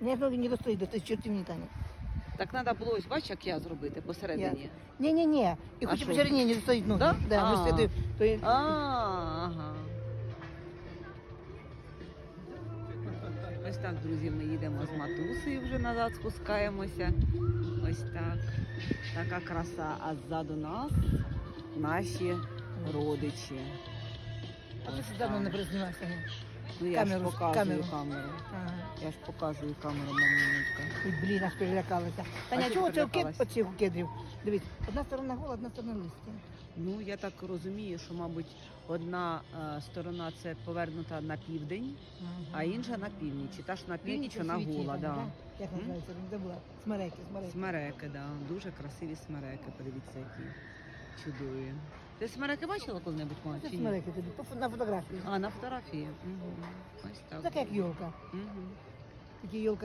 Ні, ноги не достоїть до тих чортів ні Таня. Так треба було ось бачиш, як я зробити посередині. Ні, ні, ні. І А хоч що? посередині не достоїть ноги. Да? Да, А. ми святою. То є- А, ага. Ось так, друзі, ми їдемо з матусею вже назад спускаємося. Ось так. Така краса. А ззаду нас наші родичі. А ти давно так. не признімався. ні? Ну я ж показую камеру. камеру. Ага. Я ж показую камеру, мамунечка. Ой, блін, аж перелякалася. Таня, ти чого це в кед перелякалась? оцих кедрів? Дивись, одна сторона гола, одна сторона листя. Ну, я так розумію, що, мабуть, одна е, сторона це повернута на південь, а інша на північ. І та ж на північ вона гола. Да. Як М? називається? Не забула. Смереки, смереки. Смереки, да. дуже красиві смереки. Подивіться, які чудові. Ти смереки бачила коли-небудь мать, Це чи ні? смереки тобі, по фо- на фотографії. А, на фотографії. Угу. Ось так. Така як йолка. Угу. Такі йолка